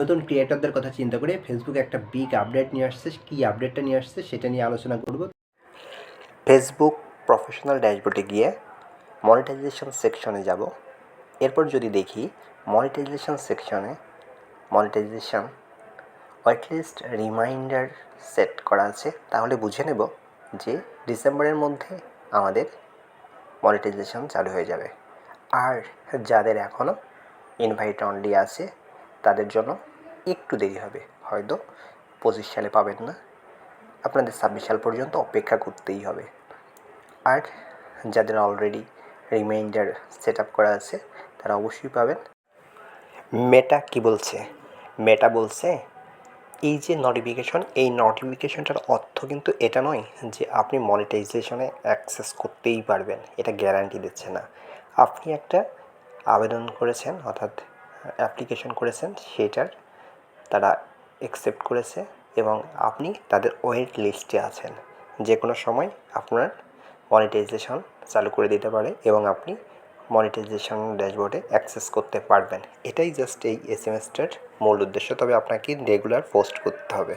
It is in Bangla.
নতুন ক্রিয়েটরদের কথা চিন্তা করে ফেসবুক একটা বিগ আপডেট নিয়ে আসছে। কী আপডেটটা নিয়ে আসছে সেটা নিয়ে আলোচনা করব। ফেসবুক প্রফেশনাল ড্যাশবোর্ডে গিয়ে মনিটাইজেশন সেকশনে যাব। এরপর যদি দেখি মনিটাইজেশন সেকশনে মনিটাইজেশন ওয়েটলিস্ট রিমাইন্ডার সেট করা আছে, তাহলে বুঝে নেব যে ডিসেম্বরের মধ্যে আমাদের মনিটাইজেশন চালু হয়ে যাবে। আর যাদের এখনও ইনভাইট অনলি আছে, তাদের জন্য একটু দেরি হবে, হয়তো পঁচিশ সালে পাবেন না। আপনাদের ছাব্বিশ সাল পর্যন্ত অপেক্ষা করতেই হবে। আর যাদের অলরেডি রিমাইন্ডার সেট আপ করা আছে, তারা অবশ্যই পাবেন। মেটা কি বলছে? মেটা বলছে, এই যে নোটিফিকেশন এই নোটিফিকেশনটার অর্থ কিন্তু এটা নয় যে আপনি মনিটাইজেশনে অ্যাক্সেস করতেই পারবেন। এটা গ্যারান্টি দিচ্ছে না। আপনি একটা আবেদন করেছেন, অর্থাৎ অ্যাপ্লিকেশন করেছেন, সেটার তারা অ্যাকসেপ্ট করেছে এবং আপনি তাদের ওয়েট লিস্টে আছেন। যে কোনো সময় আপনার মনিটাইজেশন চালু করে দিতে পারে এবং আপনি মনিটাইজেশন ড্যাশবোর্ডে অ্যাক্সেস করতে পারবেন। এটাই জাস্ট এই এস মূল উদ্দেশ্য। তবে আপনাকে রেগুলার পোস্ট করতে হবে।